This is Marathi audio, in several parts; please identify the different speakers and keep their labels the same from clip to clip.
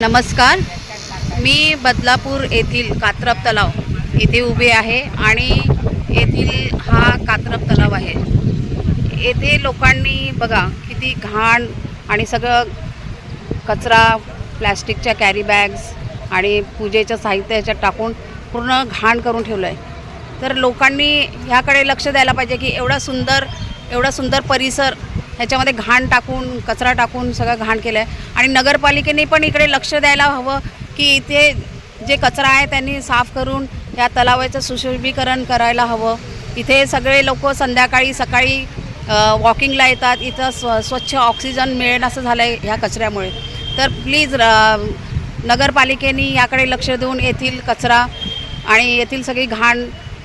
Speaker 1: नमस्कार. मी बदलापूर येथील कात्रप तलाव येथे उभे आहे आणि येथील हा कात्रप तलाव आहे. येथे लोकांनी बघा किती घाण आणि सगळं कचरा प्लॅस्टिकच्या कॅरी बॅग्स आणि पूजेच्या साहित्याच्यात टाकून पूर्ण घाण करून ठेवलं आहे तर लोकांनी ह्याकडे लक्ष द्यायला पाहिजे की एवढा सुंदर एवढा सुंदर परिसर ह्याच्यामध्ये घाण टाकून कचरा टाकून सगळं घाण केलं आहे आणि नगरपालिकेने पण इकडे लक्ष द्यायला हवं की इथे जे कचरा आहे त्यांनी साफ करून या तलावाचं सुशोभीकरण करायला हवं. इथे सगळे लोक संध्याकाळी सकाळी वॉकिंगला येतात. इथं स्व स्वच्छ ऑक्सिजन मिळेल असं झालं आहे ह्या कचऱ्यामुळे. तर प्लीज नगरपालिकेने याकडे लक्ष देऊन येथील कचरा आणि येथील सगळी घाण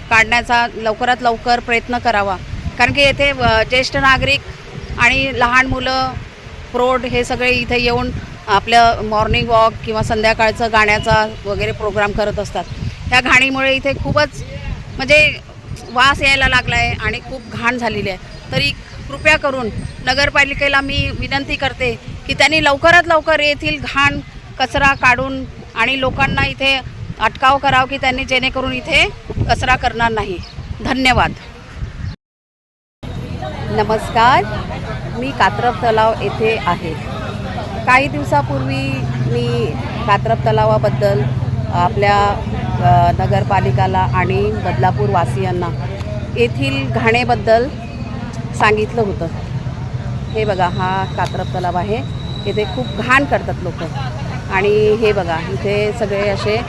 Speaker 1: काढण्याचा लवकरात लवकर प्रयत्न करावा. कारण की येथे ज्येष्ठ नागरिक आणि लहान मुलं प्रौढ हे सगळे इथे येऊन आपलं मॉर्निंग वॉक किंवा संध्याकाळचं गाण्याचा वगैरे प्रोग्राम करत असतात. ह्या घाणीमुळे इथे खूपच म्हणजे वास यायला लागला आहे आणि खूप घाण झालेली आहे. तरी कृपया करून नगरपालिकेला मी विनंती करते की त्यांनी लवकरात लवकर येथील घाण कचरा काढून आणि लोकांना इथे अटकाव करावं की त्यांनी जेणेकरून इथे कचरा करणार नाही. धन्यवाद. नमस्कार मी कात्रप तलाव येथे आहे. काही दिवसापूर्वी मी कात्रप तलावाबद्दल आपल्या नगरपालिकाला आणि बदलापूर वासियांना येथील घाणेबद्दल सांगितलं होतं. हे बघा हा कात्रप तलाव आहे. इथे खूप घाण करतात लोक. आणि हे बघा इथे सगळे असे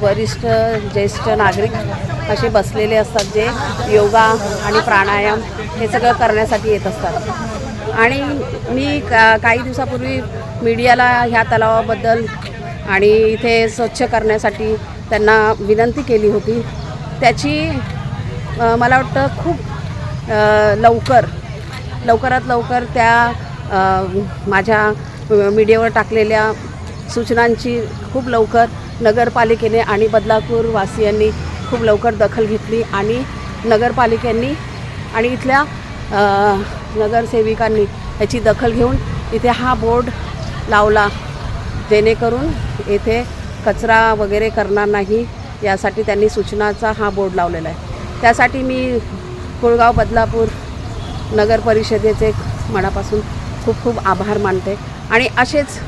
Speaker 1: वरिष्ठ ज्येष्ठ नागरिक असे बसलेले असतात जे योगा आणि प्राणायाम हे सगळं करण्यासाठी येत असतात. आणि मी का काही दिवसापूर्वी मीडियाला ह्या तलावाबद्दल आणि इथे स्वच्छ करण्यासाठी त्यांना विनंती केली होती. त्याची मला वाटतं खूप लवकर लवकरात लवकर त्या माझ्या मीडियावर टाकलेल्या सूचनांची खूप लवकर नगरपालिकेने आणि बदलापूर वासियांनी खूप लवकर दखल घेतली आणि नगरपालिकेने आणि इथल्या नगरसेविकांनी याची दखल घेऊन इथे हा बोर्ड लावला जेणेकरून येथे कचरा वगैरे करणार नाही यासाठी त्यांनी सूचनाचा हा बोर्ड लावलेला आहे. त्यासाठी मी कुळगाव बदलापूर नगर परिषदेचे मनापासून खूप खूप आभार मानते. आणि असेच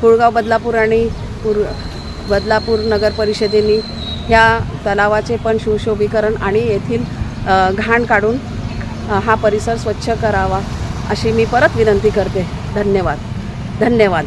Speaker 1: कुळगाव बदलापूर आणि पूर बदलापूर नगर परिषदेने ह्या तलावाचे पण सुशोभीकरण आणि येथील घाण काढून हा परिसर स्वच्छ करावा अशी मी परत विनंती करते. धन्यवाद. धन्यवाद.